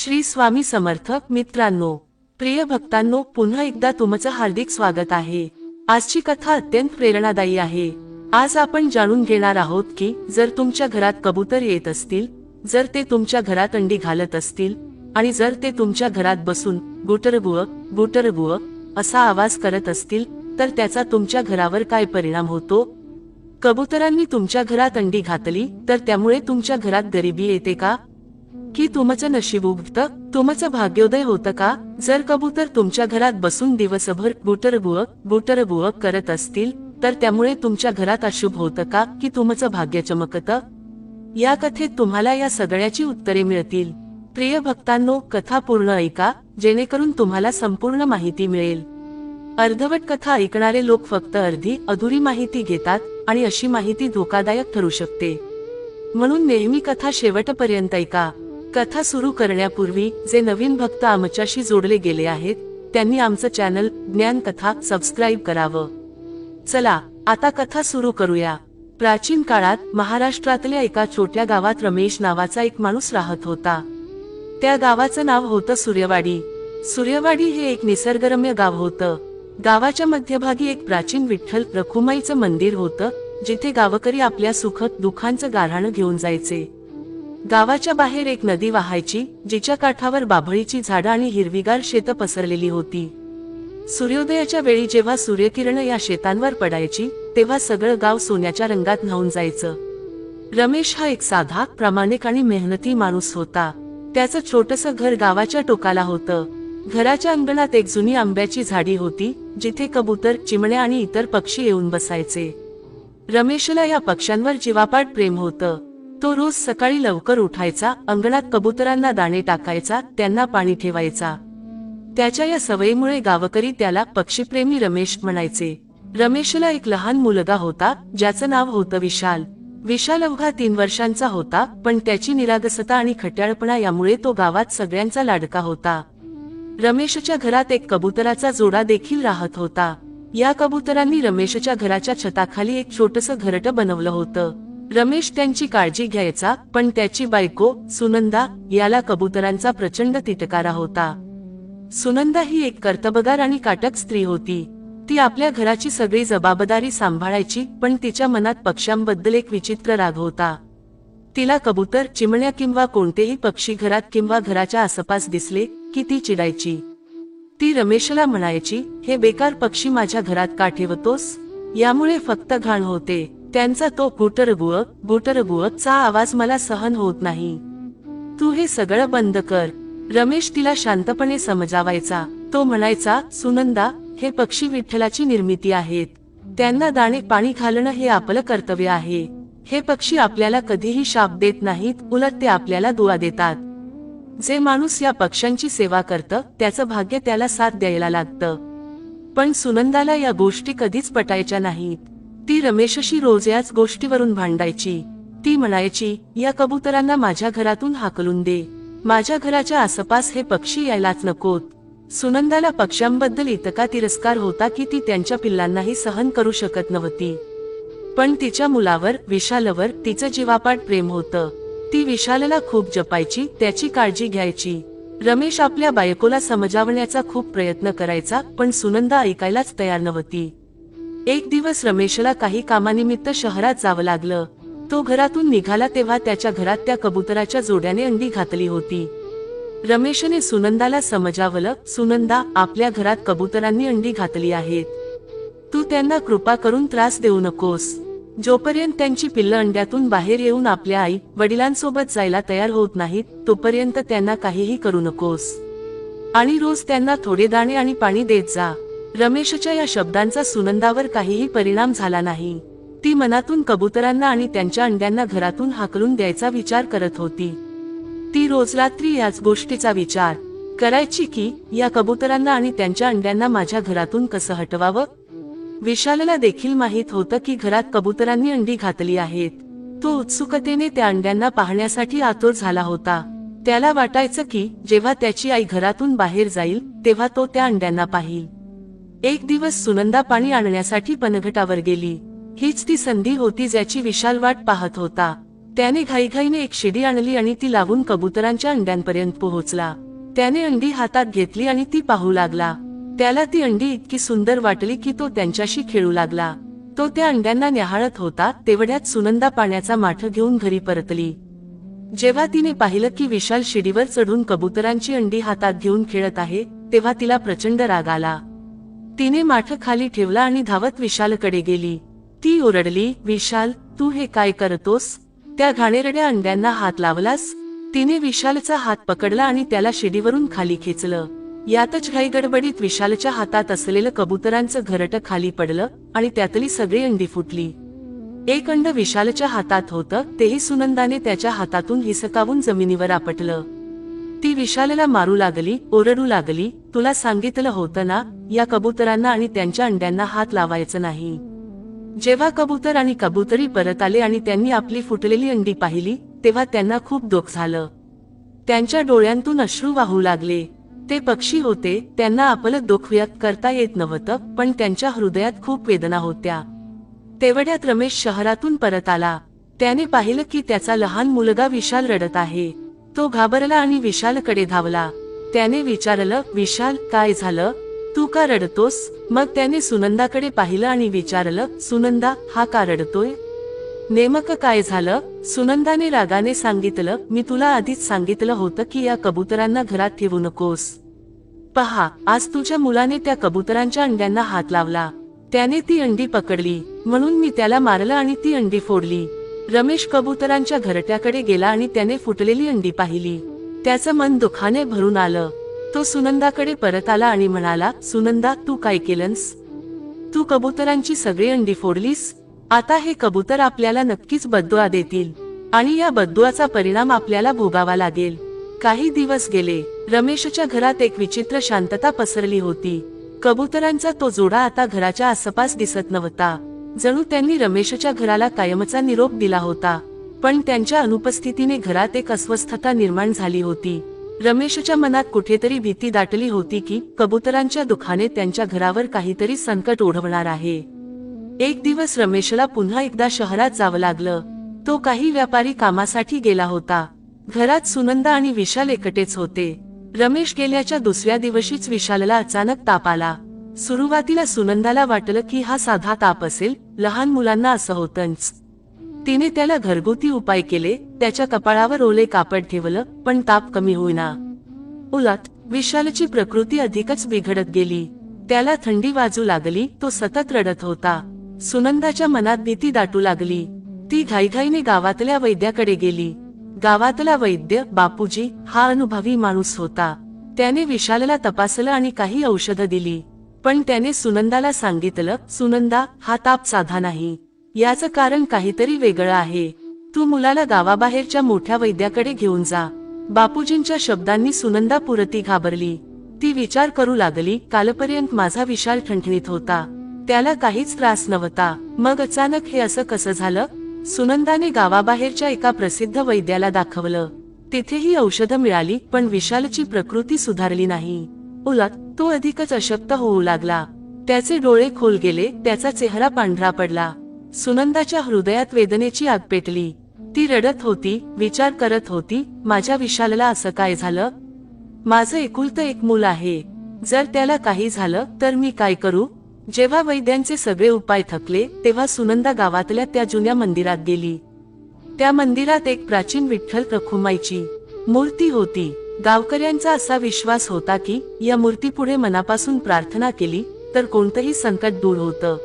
श्री स्वामी समर्थ मित्रांनो प्रिय भक्तांनो पुन्हा एकदा तुमचं हार्दिक स्वागत आहे. आजची कथा अत्यंत प्रेरणादायी आहे. आज आपण जाणून घेणार आहोत की जर तुमच्या घरात कबूतर येत असतील जर ते तुमच्या घरात अंडी घालत असतील आणि जर ते तुमच्या घरात बसून गुटरबुळ गुटरबुळ असा आवाज करत असतील तर त्याचा तुमच्या घरावर काय परिणाम होतो? कबुतरांनी तुमच्या घरात अंडी घातली तर त्यामुळे तुमच्या घरात गरिबी येते का? की तुमचं नशीब उगतं? तुमचं भाग्योदय होतं का? जर कबूतर तुमच्या घरात बसून दिवसभर बुटरबुळ बुटरबुळ करत असतील तर त्यामुळे तुमच्या घरात अशुभ होतं का? की तुमचं भाग्य चमकतं? या कथेत तुम्हाला या सगळ्याची उत्तरे मिळतील. प्रिय भक्तांनो कथा पूर्ण ऐका जेणेकरून तुम्हाला संपूर्ण माहिती मिळेल. अर्धवट कथा ऐकणारे लोक फक्त अर्धी अधुरी माहिती घेतात आणि अशी माहिती धोकादायक ठरू शकते. म्हणून नेहमी कथा शेवटपर्यंत ऐका. कथा सुरू करण्यापूर्वी जे नवीन भक्त आमच्याशी जोडले गेले आहेत त्यांनी आमचं चॅनल ज्ञान कथा सबस्क्राईब करावं. चला आता कथा सुरू करूया. प्राचीन काळात महाराष्ट्रातल्या एका छोट्या गावात रमेश नावाचा एक माणूस राहत होता. त्या गावाचं नाव होतं सूर्यवाडी. सूर्यवाडी हे एक निसर्गरम्य गाव होतं. गावाच्या मध्यभागी एक प्राचीन विठ्ठल रखुमाईचं मंदिर होतं जिथे गावकरी आपल्या सुखद दुःखांचं गाऱ्हाणं घेऊन जायचे. गावाच्या बाहेर एक नदी वाहायची जिच्या काठावर बाभळीची झाडं आणि हिरवीगार शेतं पसरलेली होती. सूर्योदयाच्या वेळी जेव्हा सूर्यकिरण या शेतांवर पडायची तेव्हा सगळं गाव सोन्याच्या रंगात न्हावून जायचं. रमेश हा एक साधा प्रामाणिक आणि मेहनती माणूस होता. त्याचं छोटस घर गावाच्या टोकाला होतं. घराच्या अंगणात एक जुनी आंब्याची झाडी होती जिथे कबूतर चिमण्या आणि इतर पक्षी येऊन बसायचे. रमेशला या पक्ष्यांवर जीवापाट प्रेम होतं. तो रोज सकाळी लवकर उठायचा अंगणात कबुतरांना दाणे टाकायचा त्यांना पाणी ठेवायचा. त्याच्या या सवयीमुळे गावकरी त्याला पक्षीप्रेमी रमेश म्हणायचे. रमेशला एक लहान मुलगा होता ज्याचं नाव होतं विशाल. विशाल अवघा तीन वर्षांचा होता पण त्याची निरागसता आणि खट्याळपणा यामुळे तो गावात सगळ्यांचा लाडका होता. रमेशच्या घरात एक कबुतराचा जोडा देखील राहत होता. या कबुतरांनी रमेशच्या घराच्या छताखाली एक छोटस घरट बनवलं होतं. रमेश त्यांची काळजी घ्यायचा पण त्याची बायको सुनंदा याला कबुतरांचा प्रचंड तिटकारा होता. सुनंदा ही एक कर्तबगार आणि काटक स्त्री होती. ती आपल्या घराची सगळी जबाबदारी सांभाळायची पण तिच्या मनात पक्ष्यांबद्दल एक विचित्र राग होता. तिला कबूतर चिमण्या किंवा कोणतेही पक्षी घरात किंवा घराच्या आसपास दिसले की ती चिडायची. ती रमेशला म्हणायची हे बेकार पक्षी माझ्या घरात का ठेवतोस? यामुळे फक्त घाण होते. त्यांचा तो बुटरबुळ चा आवाज मला सहन होत नाही. तू हे सगळं बंद कर. रमेश तिला शांतपणे समजावायचा. तो म्हणायचा सुनंदा हे पक्षी विठ्ठलाची निर्मिती आहेत. त्यांना दाणे पाणी घालणं हे आपलं कर्तव्य आहे. हे पक्षी आपल्याला कधीही शाप देत नाहीत उलट ते आपल्याला दुवा देतात. जे माणूस या पक्ष्यांची सेवा करतं त्याचं भाग्य त्याला साथ द्यायला लागतं. पण सुनंदाला या गोष्टी कधीच पटायच्या नाहीत. ती रमेशशी रोज याच गोष्टीवरून भांडायची. ती म्हणायची या कबुतरांना माझ्या घरातून हाकलून दे. माझ्या घराच्या आसपास हे पक्षी यायलाच नकोत. सुनंदाला पक्ष्यांबद्दल इतका तिरस्कार होता की ती त्यांच्या पिल्लांनाही सहन करू शकत नव्हती. पण तिच्या मुलावर विशालवर तिचं जीवापाड प्रेम होतं. ती विशालला खूप जपायची त्याची काळजी घ्यायची. रमेश आपल्या बायकोला समजावण्याचा खूप प्रयत्न करायचा पण सुनंदा ऐकायलाच तयार नव्हती. एक दिवस रमेशला काही कामानिमित्त शहरात जावं लागलं. तो घरातून निघाला तेव्हा त्याच्या घरात त्या कबुतराच्या जोड्याने अंडी घातली होती. रमेशने सुनंदाला समजावलं सुनंदा आपल्या घरात कबुतरांनी अंडी घातली आहेत. तू त्यांना कृपा करून त्रास देऊ नकोस. जोपर्यंत त्यांची पिल्लं अंड्यातून बाहेर येऊन आपल्या आई वडिलांसोबत जायला तयार होत नाहीत तोपर्यंत त्यांना काहीही करू नकोस. आणि रोज त्यांना थोडे दाणे आणि पाणी देत जा. रमेशच्या या शब्दांचा सुनंदावर काहीही परिणाम झाला नाही. ती मनातून कबुतरांना आणि त्यांच्या अंड्यांना घरातून हाकलून द्यायचा विचार करत होती. ती रोज रात्री याच गोष्टीचा विचार करायची की या कबुतरांना आणि त्यांच्या अंड्यांना माझ्या घरातून कसं हटवावं? विशालला देखील माहीत होतं की घरात कबुतरांनी अंडी घातली आहेत. तो उत्सुकतेने त्या अंड्यांना पाहण्यासाठी आतुर झाला होता. त्याला वाटायचं की जेव्हा त्याची आई घरातून बाहेर जाईल तेव्हा तो त्या अंड्यांना पाहिल. एक दिवस सुनंदा पाणी आणण्यासाठी पनघटावर गेली. हीच ती संधी होती ज्याची विशाल वाट पाहत होता. त्याने घाईघाईने एक शिडी आणली आणि ती लावून कबुतरांच्या अंड्यांपर्यंत पोहोचला. त्याने अंडी हातात घेतली आणि ती पाहू लागला. त्याला ती अंडी इतकी सुंदर वाटली की तो त्यांच्याशी खेळू लागला. तो त्या अंड्यांना न्याहाळत होता तेवढ्यात सुनंदा पाण्याचा माठ घेऊन घरी परतली. जेव्हा तिने पाहिलं की विशाल शिडीवर चढून कबुतरांची अंडी हातात घेऊन खेळत आहे तेव्हा तिला प्रचंड राग आला. तिने माठ खाली ठेवला आणि धावत विशालकडे गेली. ती ओरडली विशाल तू हे काय करतोस? त्या घाणेरड्या अंड्यांना हात लावलास? तिने विशालचा हात पकडला आणि त्याला शिडीवरून खाली खेचलं. यातच घाई गडबडीत विशालच्या हातात असलेलं कबुतरांचं घरट खाली पडलं आणि त्यातली सगळी अंडी फुटली. एक अंड विशालच्या हातात होतं तेही सुनंदाने त्याच्या हातातून हिसकावून जमिनीवर आपटलं. ती विशालला मारू लागली ओरडू लागली तुला सांगितलं होतं ना या कबुतरांना आणि त्यांच्या अंड्यांना हात लावायचं नाही. जेव्हा कबूतर आणि कबुतरी परत आले आणि त्यांनी आपली फुटलेली अंडी पाहिली तेव्हा त्यांना खूप दुःख झालं. त्यांच्या डोळ्यांतून अश्रू वाहू लागले. ते पक्षी होते त्यांना आपलं दुःख व्यक्त करता येत नव्हतं पण त्यांच्या हृदयात खूप वेदना होत्या. तेवढ्यात रमेश शहरातून परत आला. त्याने पाहिलं की त्याचा लहान मुलगा विशाल रडत आहे. तो घाबरला आणि विशालकडे धावला. त्याने विचारलं विशाल काय झालं? तू का रडतोस? मग त्याने सुनंदाकडे पाहिलं आणि विचारलं सुनंदा हा का रडतोय? नेमकं काय झालं? सुनंदाने रागाने सांगितलं मी तुला आधीच सांगितलं होतं की या कबुतरांना घरात ठेवू नकोस. पहा आज तुझ्या मुलाने त्या कबुतरांच्या अंड्यांना हात लावला. त्याने ती अंडी पकडली. म्हणून मी त्याला मारलं आणि ती अंडी फोडली. रमेश कबुतरांच्या घरट्याकडे गेला आणि त्याने फुटलेली अंडी पाहिली. त्याचं मन दुखाने भरून आलं. तो सुनंदाकडे परत आला आणि म्हणाला सुनंदा तू काय केलंस? तू कबुतरांची सगळी अंडी फोडलीस? आता हे कबूतर आपल्याला नक्कीच बद्दुआ देतील आणि या बद्दुआचा परिणाम आपल्याला भोगावा लागेल. काही दिवस गेले रमेशच्या घरात एक विचित्र शांतता पसरली होती. कबुतरांचा तो जोडा आता घराच्या आसपास दिसत नव्हता. जणू त्यांनी रमेशच्या घराला कायमचा निरोप दिला होता. पण त्यांच्या अनुपस्थितीने घरात एक अस्वस्थता निर्माण झाली होती. रमेशच्या मनात कुठेतरी भीती दाटली होती की कबुतरांच्या दुखाने त्यांच्या घरावर काहीतरी संकट ओढवणार आहे. एक दिवस रमेशला पुन्हा एकदा शहरात जावं लागलं. तो काही व्यापारी कामासाठी गेला होता. घरात सुनंदा आणि विशाल एकटेच होते. रमेश गेल्याच्या दुसऱ्या दिवशीच विशालला अचानक ताप आला. सुरुवातीला सुनंदाला वाटलं की हा साधा ताप असेल लहान मुलांना असं होतंच. तिने त्याला घरगुती उपाय केले त्याच्या कपाळावर ओले कापड ठेवलं पण ताप कमी होईना. उलट विशालची प्रकृती अधिकच बिघडत गेली. त्याला थंडी वाजू लागली तो सतत रडत होता. सुनंदाच्या मनात भीती दाटू लागली. ती घाईघाईने गावातल्या वैद्याकडे गेली. गावातला वैद्य बापूजी हा अनुभवी माणूस होता. त्याने विशालला तपासलं आणि काही औषधं दिली. पण त्याने सुनंदाला सांगितलं सुनंदा हा ताप साधा नाही. याचं कारण काहीतरी वेगळं आहे. तू मुलाला गावाबाहेरच्या मोठ्या वैद्याकडे घेऊन जा. बापूजींच्या शब्दांनी सुनंदा पुरती घाबरली. ती विचार करू लागली कालपर्यंत माझा विशाल ठणठणीत होता. त्याला काहीच त्रास नव्हता. मग अचानक हे असं कसं झालं? सुनंदाने गावाबाहेरच्या एका प्रसिद्ध वैद्याला दाखवलं. तिथेही औषधं मिळाली पण विशालची प्रकृती सुधारली नाही. उलट तो अधिकच अशक्त होऊ लागला. त्याचे डोळे खोल गेले त्याचा चेहरा पांढरा पडला. सुनंदाच्या हृदयात वेदनेची आग पेटली. ती रडत होती विचार करत होती माझ्या विशालला असं काय झालं? माझं एकुलतं एक मूल आहे. जर त्याला काही झालं तर मी काय करू? जेव्हा वैद्यांचे सगळे उपाय थकले तेव्हा सुनंदा गावातल्या त्या जुन्या मंदिरात गेली. त्या मंदिरात एक प्राचीन विठ्ठल रखुमाईची मूर्ती होती. गावकऱ्यांचा असा विश्वास होता की या मूर्तीपुढे मनापासून प्रार्थना केली तर कोणतंही संकट दूर होतं.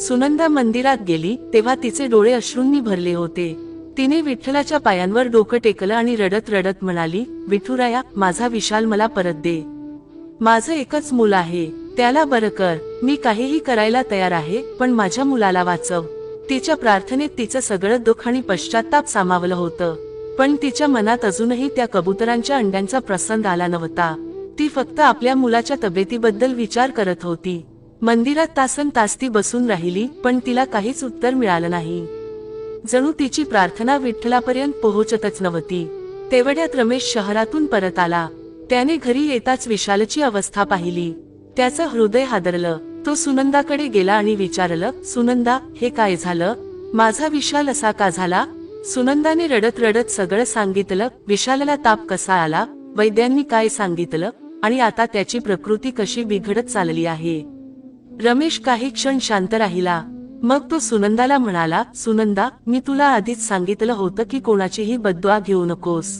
सुनंदा मंदिरात गेली तेव्हा तिचे डोळे अश्रूंनी भरले होते. तिने विठ्ठलाच्या पायांवर डोकं टेकलं आणि रडत रडत म्हणाली विठुराया माझा विशाल मला परत दे. माझं एकच मूल आहे. त्याला बरं कर. मी काहीही करायला तयार आहे पण माझ्या मुलाला वाचव. तिच्या प्रार्थनेत तिचं सगळं दुःख आणि पश्चाताप सामावलं होतं. पण तिच्या मनात अजूनही त्या कबुतरांच्या अंड्यांचा प्रसंग आला नव्हता. ती फक्त आपल्या मुलाच्या तब्येतीबद्दल विचार करत होती. मंदिरात तासन तासती बसून राहिली पण तिला काहीच उत्तर मिळालं नाही. जणू तिची प्रार्थना विठ्ठलापर्यंत पोहोचतच नव्हती. तेवढ्यात रमेश शहरातून परत आला. त्याने घरी येताच विशालची अवस्था पाहिली. त्याचं हृदय हादरलं. तो सुनंदाकडे गेला आणि विचारलं सुनंदा हे काय झालं? माझा विशाल असा का झाला? सुनंदाने रडत रडत सगळं सांगितलं. विशालला ताप कसा आला? वैद्यांनी काय सांगितलं? आणि आता त्याची प्रकृती कशी बिघडत चालली आहे? रमेश काही क्षण शांत राहिला. मग तो सुनंदाला म्हणाला सुनंदा मी तुला आधीच सांगितलं होतं की कोणाचीही बद्दुआ घेऊ नकोस.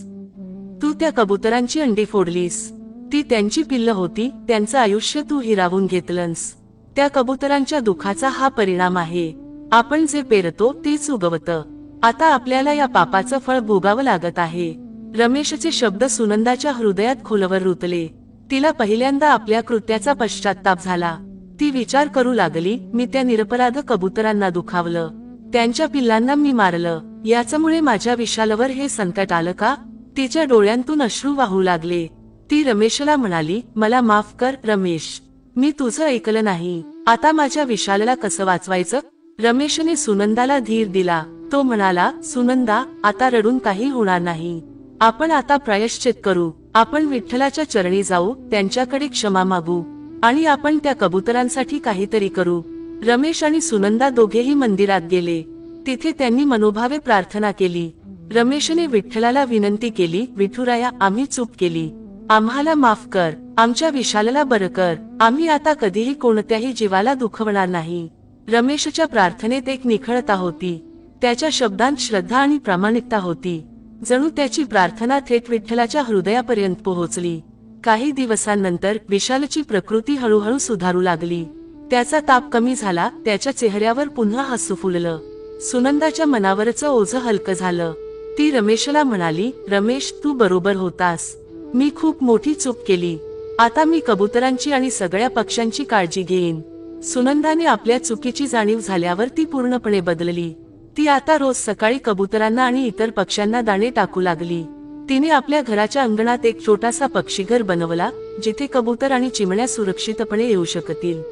तू त्या कबुतरांची अंडी फोडलीस. ती त्यांची पिल्ल होती त्यांचं आयुष्य तू हिरावून घेतलंस. त्या कबुतरांच्या दुखाचा हा परिणाम आहे. आपण जे पेरतो तेच उगवतं. आता आपल्याला या पापाचं फळ भोगावं लागत आहे. रमेशचे शब्द सुनंदाच्या हृदयात खोलवर रुतले. तिला पहिल्यांदा आपल्या कृत्याचा पश्चाताप झाला. ती विचार करू लागली मी त्या निरपराध कबुतरांना दुखावलं. त्यांच्या पिल्लांना मी मारलं. याच्यामुळे माझ्या विशालवर हे संकट आलं का? तिच्या डोळ्यांतून अश्रू वाहू लागले. ती रमेशला म्हणाली मला माफ कर रमेश. मी तुझं ऐकलं नाही. आता माझ्या विशालला कसं वाचवायचं? रमेशने सुनंदाला धीर दिला. तो म्हणाला सुनंदा आता रडून काही होणार नाही. आपण आता प्रायश्चित करू. आपण विठ्ठलाच्या चरणी जाऊ त्यांच्याकडे क्षमा मागू. आणि आपण त्या कबुतरांसाठी काहीतरी करू. रमेश आणि सुनंदा दोघेही मंदिरात गेले. तिथे त्यांनी मनोभावे प्रार्थना केली. रमेशने विठ्ठलाला विनंती केली विठुराया आम्ही चूक केली. आम्हाला माफ कर. आमच्या विशालला बरं कर. आम्ही आता कधीही कोणत्याही जीवाला दुखवणार नाही. रमेशच्या प्रार्थनेत एक निखळता होती. त्याच्या शब्दांत श्रद्धा आणि प्रामाणिकता होती. जणू त्याची प्रार्थना थेट विठ्ठलाच्या हृदयापर्यंत पोहोचली. काही दिवसांनंतर विशालची प्रकृती हळूहळू सुधारू लागली. त्याचा ताप कमी झाला त्याच्या चेहऱ्यावर पुन्हा हसू फुललं. सुनंदाच्या मनावरचं ओझं हलकं झालं. ती रमेशला म्हणाली रमेश तू बरोबर होतास. मी खूप मोठी चूक केली. आता मी कबुतरांची आणि सगळ्या पक्ष्यांची काळजी घेईन. सुनंदाने आपल्या चुकीची जाणीव झाल्यावर ती पूर्णपणे बदलली. ती आता रोज सकाळी कबुतरांना आणि इतर पक्ष्यांना दाणे टाकू लागली. तिने आपल्या घराच्या अंगणात एक छोटासा पक्षीघर बनवला जिथे कबूतर आणि चिमण्या सुरक्षितपणे येऊ शकतील.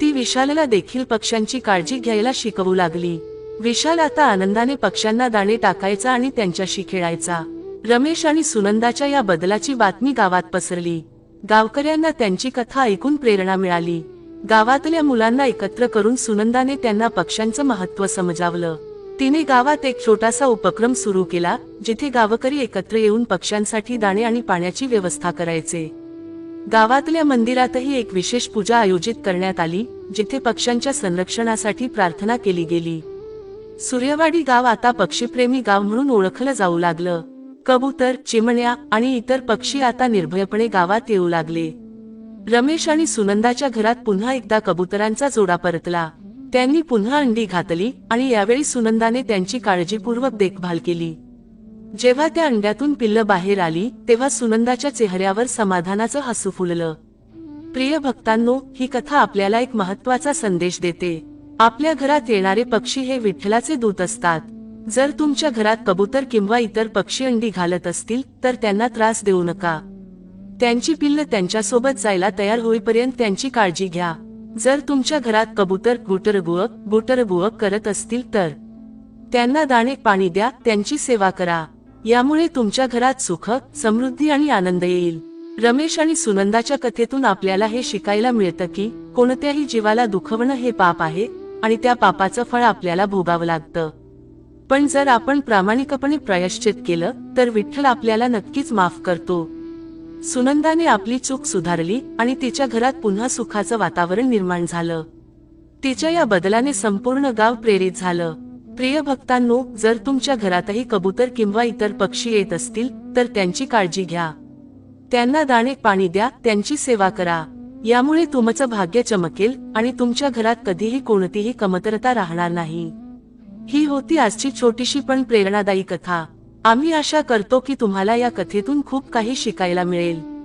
ती विशालला देखील पक्ष्यांची काळजी घ्यायला शिकवू लागली. विशाल आता आनंदाने पक्ष्यांना दाणे टाकायचा आणि त्यांच्याशी खेळायचा. रमेश आणि सुनंदाच्या या बदलाची बातमी गावात पसरली. गावकऱ्यांना त्यांची कथा ऐकून प्रेरणा मिळाली. गावातल्या मुलांना एकत्र करून सुनंदाने त्यांना पक्ष्यांचं महत्त्व समजावलं. तिने गावात एक छोटासा उपक्रम सुरू केला जिथे गावकरी एकत्र येऊन पक्ष्यांसाठी दाणे आणि पाण्याची व्यवस्था करायचे. गावातल्या मंदिरातही एक विशेष पूजा आयोजित करण्यात आली जिथे पक्ष्यांच्या संरक्षणासाठी प्रार्थना केली गेली. सूर्यवाडी गाव आता पक्षीप्रेमी गाव म्हणून ओळखलं जाऊ लागलं. कबूतर चिमण्या आणि इतर पक्षी आता निर्भयपणे गावात येऊ लागले. रमेश आणि सुनंदाच्या घरात पुन्हा एकदा कबुतरांचा जोडा परतला. त्यांनी पुन्हा अंडी घातली आणि यावेळी सुनंदाने त्यांची काळजीपूर्वक देखभाल केली. जेव्हा त्या अंड्यातून पिल्ल बाहेर आली तेव्हा सुनंदाच्या चेहऱ्यावर समाधानाचं हसू फुललं. प्रिय भक्तांनो ही कथा आपल्याला एक महत्त्वाचा संदेश देते. आपल्या घरात येणारे पक्षी हे विठ्ठलाचे दूत असतात. जर तुमच्या घरात कबूतर किंवा इतर पक्षी अंडी घालत असतील तर त्यांना त्रास देऊ नका. त्यांची पिल्ल त्यांच्यासोबत जायला तयार होईपर्यंत त्यांची काळजी घ्या. जर तुमच्या घरात कबूतर गुटरगुळक गुटरगुळक करत असतील तर त्यांना दाणे पाणी द्या त्यांची सेवा करा. यामुळे तुमच्या घरात सुख समृद्धी आणि आनंद येईल. रमेश आणि सुनंदाच्या कथेतून आपल्याला हे शिकायला मिळतं की कोणत्याही जीवाला दुखवणं हे पाप आहे आणि त्या पापाचं फळ आपल्याला भोगावं लागतं. पण जर आपण प्रामाणिकपणे प्रायश्चित केलं तर विठ्ठल आपल्याला नक्कीच माफ करतो. सुनंदाने आपली चूक सुधारली आणि तिच्या घरात पुन्हा सुखाचं वातावरण निर्माण झालं. तिच्या या बदलाने संपूर्ण गाव प्रेरित झालं. प्रिय भक्तांनो जर तुमच्या घरातही कबूतर किंवा इतर पक्षी येत असतील तर त्यांची काळजी घ्या. त्यांना दाणे पाणी द्या त्यांची सेवा करा. यामुळे तुमचं भाग्य चमकेल आणि तुमच्या घरात कधीही कोणतीही कमतरता राहणार नाही. ही होती आजची छोटीशी पण प्रेरणादायी कथा. आम्ही आशा करतो की तुम्हाला या कथेतून खूप काही शिकायला मिळेल.